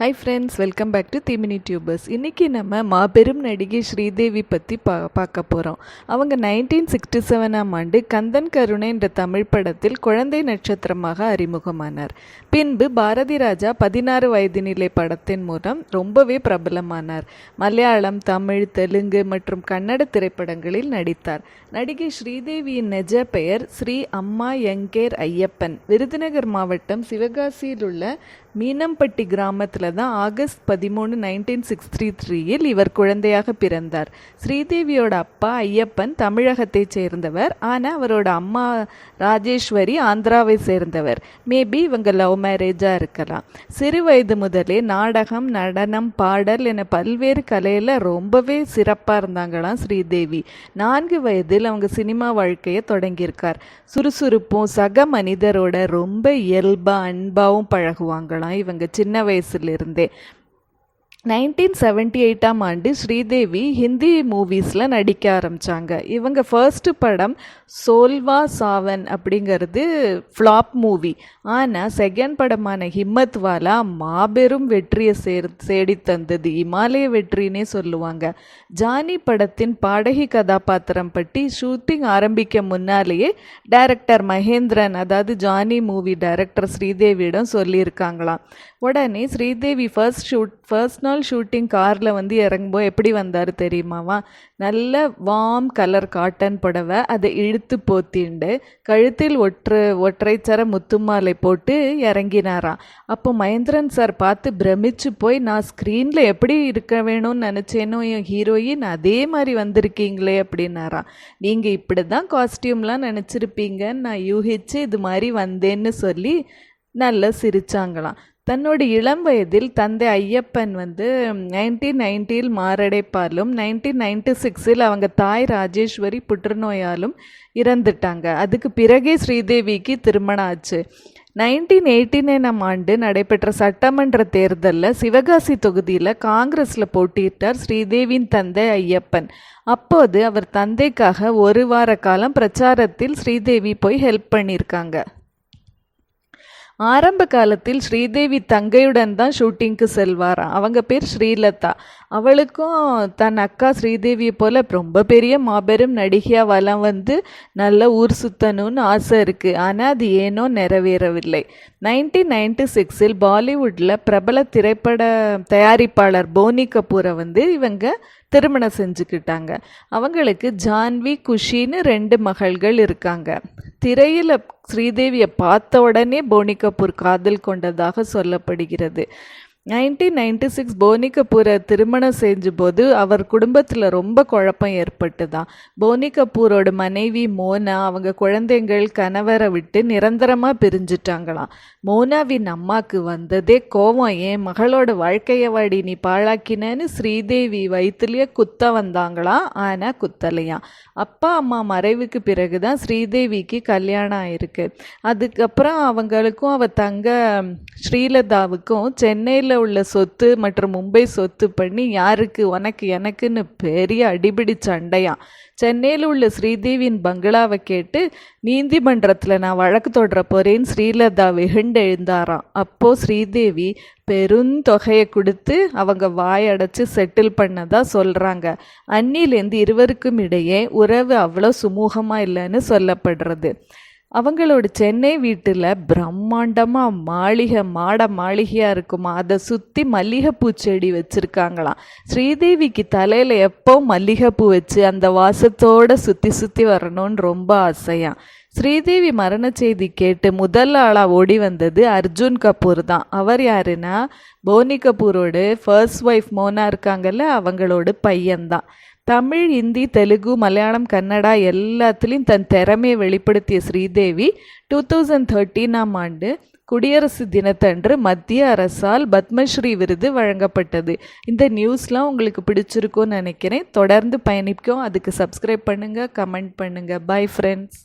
Hi friends welcome back to திமினி tubers இன்றைக்கி நம்ம மாபெரும் நடிகை ஸ்ரீதேவி பற்றி பா பார்க்க போகிறோம் அவங்க நைன்டீன் சிக்ஸ்டி செவனாம் ஆண்டு கந்தன் கருணை என்ற தமிழ் படத்தில் குழந்தை நட்சத்திரமாக அறிமுகமானார். பின்பு பாரதி ராஜா பதினாறு வயது நிலை படத்தின் மூலம் ரொம்பவே பிரபலமானார். மலையாளம் தமிழ் தெலுங்கு மற்றும் கன்னட திரைப்படங்களில் நடித்தார். நடிகை ஸ்ரீதேவியின் நிஜ பெயர் ஸ்ரீ அம்மா யங்கேர் ஐயப்பன். விருதுநகர் மாவட்டம் சிவகாசியில் உள்ள மீனம்பட்டி கிராமத்தில் தான் ஆகஸ்ட் பதிமூணு நைன்டீன் சிக்ஸ்டி த்ரீயில் இவர் குழந்தையாக பிறந்தார். ஸ்ரீதேவியோட அப்பா ஐயப்பன் தமிழகத்தைச் சேர்ந்தவர். ஆனால் அவரோட அம்மா ராஜேஸ்வரி ஆந்திராவை சேர்ந்தவர். மேபி இவங்க லவ் மேரேஜாக இருக்கலாம். சிறு வயது முதலே நாடகம் நடனம் பாடல் என பல்வேறு கலையில் ரொம்பவே சிறப்பாக இருந்தாங்களாம் ஸ்ரீதேவி. நான்கு வயதில் அவங்க சினிமா வாழ்க்கையை தொடங்கியிருக்கார். சுறுசுறுப்பும் சக மனிதரோட ரொம்ப இயல்பாக அன்பாகவும் பழகுவாங்களாம். இவங்க சின்ன வயசுலேருந்தே நைன்டீன் செவன்டி எயிட்டாம் ஆண்டு ஸ்ரீதேவி ஹிந்தி மூவிஸில் நடிக்க ஆரம்பித்தாங்க இவங்க ஃபர்ஸ்ட் படம் சோல்வா சாவன் அப்படிங்கிறது ஃப்ளாப் மூவி ஆனால் செகண்ட் படமான ஹிம்மத் வாலா மாபெரும் வெற்றியை சேர் சேடி தந்தது இமாலய வெற்றினே சொல்லுவாங்க. ஜானி படத்தின் பாடகி கதாபாத்திரம் பற்றி ஷூட்டிங் ஆரம்பிக்க முன்னாலேயே டைரக்டர் மகேந்திரன் அதாவது ஜானி மூவி டைரக்டர் ஸ்ரீதேவியிடம் சொல்லியிருக்காங்களாம். உடனே ஸ்ரீதேவி ஃபர்ஸ்ட் ஷூட் ஃபர்ஸ்ட் நாள் ஷூட்டிங் காரில் வந்து இறங்கும்போது எப்படி வந்தார் தெரியுமாவா? நல்ல வார்ம் கலர் காட்டன் புடவை அதை இழுத்து போத்திண்டு கழுத்தில் ஒற்று ஒற்றைச்சர முத்துமாலை போட்டு இறங்கினாராம் அப்போ மகேந்திரன் சார் பார்த்து பிரமிச்சு போய் நான் ஸ்க்ரீனில் எப்படி இருக்க வேணும்னு நினச்சேனோ என் ஹீரோயின் அதே மாதிரி வந்திருக்கீங்களே அப்படின்னாராம் நீங்கள் இப்படி தான் காஸ்டியூம்லாம் நினச்சிருப்பீங்கன்னு நான் யூகிச்சு இது மாதிரி வந்தேன்னு சொல்லி நல்லா சிரிச்சாங்களாம். தன்னோட இளம் வயதில் தந்தை ஐயப்பன் வந்து நைன்டீன் நைன்ட்டியில் மாரடைப்பாலும் நைன்டீன் நைன்டி சிக்ஸில் அவங்க தாய் ராஜேஸ்வரி புற்றுநோயாலும் இறந்துட்டாங்க. அதுக்கு பிறகே ஸ்ரீதேவிக்கு திருமணம் ஆச்சு. நைன்டீன் எயிட்டி நைனாம் ஆண்டு நடைபெற்ற சட்டமன்ற தேர்தலில் சிவகாசி தொகுதியில் காங்கிரஸில் போட்டியிட்டார் ஸ்ரீதேவியின் தந்தை ஐயப்பன். அப்போது அவர் தந்தைக்காக ஒரு வார காலம் பிரச்சாரத்தில் ஸ்ரீதேவி போய் ஹெல்ப் பண்ணியிருக்காங்க. ஆரம்ப காலத்தில் ஸ்ரீதேவி தங்கையுடன் தான் ஷூட்டிங்க்கு செல்வாராம் அவங்க பேர் ஸ்ரீலதா. அவளுக்கும் தன் அக்கா ஸ்ரீதேவியை போல் ரொம்ப பெரிய மாபெரும் நடிகையாக வலம் வந்து நல்ல ஊர் சுத்தணும்னு ஆசை இருக்குது ஆனால் அது ஏனோ நிறைவேறவில்லை. நைன்டீன் நைன்டி சிக்ஸில் பாலிவுட்டில் பிரபல திரைப்பட தயாரிப்பாளர் போனி கபூரை வந்து இவங்க திருமணம் செஞ்சுக்கிட்டாங்க. அவங்களுக்கு ஜான்வி குஷின்னு ரெண்டு மகள்கள் இருக்காங்க. திரையில் ஸ்ரீதேவியை பார்த்த உடனே போனி கபூர் காதல் கொண்டதாக சொல்லப்படுகிறது. நைன்டீன் நைன்டி சிக்ஸ் போனி கபூரை திருமணம் செஞ்ச போது அவர் குடும்பத்தில் ரொம்ப குழப்பம் ஏற்பட்டுதான். போனி கபூரோட மனைவி மோனா அவங்க குழந்தைங்கள் கணவரை விட்டு நிரந்தரமாக பிரிஞ்சிட்டாங்களாம். மோனாவின் அம்மாவுக்கு வந்ததே கோவம் ஏன் மகளோட வாழ்க்கையை வாடி நீ பாழாக்கினேன்னு ஸ்ரீதேவி வயிற்றுலேயே குத்த வந்தாங்களாம். ஆனால் குத்தலையாம். அப்பா அம்மா மறைவுக்கு பிறகு தான் ஸ்ரீதேவிக்கு கல்யாணம் ஆயிருக்கு. அதுக்கப்புறம் அவங்களுக்கும் அவ தங்க ஸ்ரீலதாவுக்கும் சென்னையில் உள்ள சொத்து மற்றும் மும்பை சொத்து பண்ணி யாருக்கு? உனக்கு எனக்குன்னு பெரிய அடிபிடி சண்டையாம் சென்னையில் உள்ள ஸ்ரீதேவியின் பங்களாவை கேட்டு நீதிமன்றத்தில் நான் வழக்கு தொடர போகிறேன்னு ஸ்ரீலதா வெகுண்டு எழுந்தாராம் அப்போது ஸ்ரீதேவி பெருந்தொகையை கொடுத்து அவங்க வாயடைச்சு செட்டில் பண்ணதா சொல்கிறாங்க அன்னிலேருந்து இருவருக்கும் இடையே உறவு அவ்வளோ சுமூகமாக இல்லைன்னு சொல்லப்படுறது. அவங்களோட சென்னை வீட்டில் பிரம்மாண்டமாக மாளிகை மாட மாளிகையாக இருக்குமா? அதை சுற்றி மல்லிகைப்பூ செடி வச்சுருக்காங்களாம். ஸ்ரீதேவிக்கு தலையில் எப்போ மல்லிகைப்பூ வச்சு அந்த வாசத்தோடு சுற்றி சுற்றி வரணும்னு ரொம்ப ஆசையாம். ஸ்ரீதேவி மரண செய்தி கேட்டு முதல் ஆளாக ஓடி வந்தது அர்ஜுன் கபூர் தான். அவர் யாருன்னா போனி கபூரோட ஃபர்ஸ்ட் ஒய்ஃப் மோனா இருக்காங்கல்ல அவங்களோட பையன்தான் தமிழ் ஹிந்தி தெலுங்கு மலையாளம் கன்னடா எல்லாத்துலேயும் தன் திறமையை வெளிப்படுத்திய ஸ்ரீதேவி டூ தௌசண்ட் தேர்ட்டீனாம் ஆண்டு குடியரசு தினத்தன்று மத்திய அரசால் பத்மஸ்ரீ விருது வழங்கப்பட்டது. இந்த நியூஸ்லாம் உங்களுக்கு பிடிச்சிருக்கும்னு நினைக்கிறேன். தொடர்ந்து பயணிக்கும் அதுக்கு சப்ஸ்கிரைப் பண்ணுங்கள் கமெண்ட் பண்ணுங்கள் பை ஃப்ரெண்ட்ஸ்